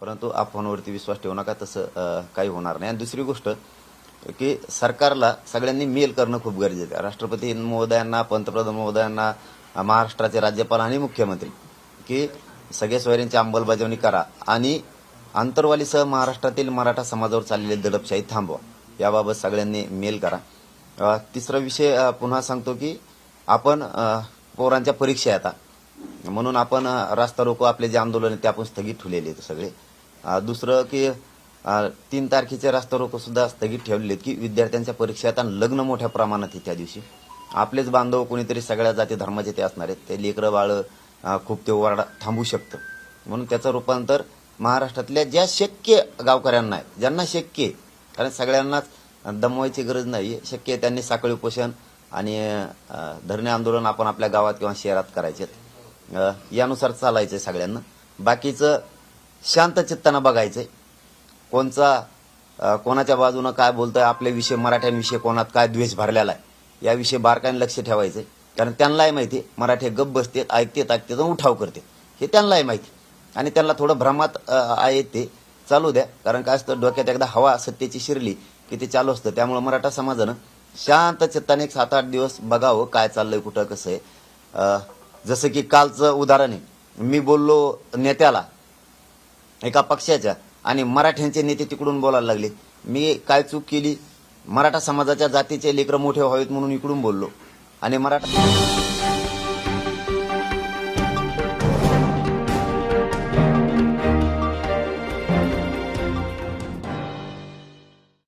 परंतु अफवांवरती विश्वास ठेवू नका तसं काही होणार नाही. आणि दुसरी गोष्ट की सरकारला सगळ्यांनी मेल करणं खूप गरजेचं आहे. राष्ट्रपती महोदयांना पंतप्रधान महोदयांना महाराष्ट्राचे राज्यपाल आणि मुख्यमंत्री की सगळ्या सोयऱ्यांची अंमलबजावणी करा आणि आंतरवालीसह महाराष्ट्रातील मराठा समाजावर चाललेली दडपशाही थांबवा. याबाबत सगळ्यांनी मेल करा. तिसरा विषय पुन्हा सांगतो की आपण पोरांच्या परीक्षा आहे आता. म्हणून आपण रास्ता रोको आपले जे आंदोलन आहे ते आपण स्थगित ठेवलेले आहेत सगळे. दुसरं की तीन तारखेचे रास्ता रोको सुद्धा स्थगित ठेवलेले आहेत की विद्यार्थ्यांच्या परीक्षा आणि लग्न मोठ्या प्रमाणात आहे त्या दिवशी. आपलेच बांधव कोणीतरी सगळ्या जाती धर्माचे ते असणार आहेत. ते लेकरं बाळ खूप ते वारडा थांबू शकतं. म्हणून त्याचं रूपांतर महाराष्ट्रातल्या ज्या शक्य गावकऱ्यांना आहे ज्यांना शक्य आहे कारण सगळ्यांनाच दमवायची गरज नाही शक्य आहे त्यांनी साखळी उपोषण आणि धरणे आंदोलन आपण आपल्या गावात किंवा शहरात करायचे यानुसार चालायचंय सगळ्यांना. बाकीचं शांत चित्तानं बघायचंय. कोणचा कोणाच्या बाजूनं काय बोलतोय आपल्याविषयी मराठ्यांविषयी कोणात काय द्वेष भरलेला आहे याविषयी बारकाईने लक्ष ठेवायचंय. कारण त्यांनाही माहिती आहे, मराठी गप बसतेत ऐकतेत ऐकतेत उठाव करते हे त्यांनाही माहिती आणि त्यांना थोडं भ्रमात आहे ते. चालू द्या कारण काय असतं डोक्यात एकदा हवा सत्तेची शिरली की ते चालू असतं. त्यामुळे मराठा समाजानं शांत चित्ताने एक सात आठ दिवस बघावं काय चाललंय कुठं कसं आहे. जसं की कालचं उदाहरण आहे. मी बोललो नेत्याला एका पक्षाच्या आणि मराठ्यांचे नेते तिकडून बोलायला लागले. मी काय चूक केली? मराठा समाजाच्या जातीचे लेकरं मोठे व्हावेत म्हणून इकडून बोललो. आणि मराठा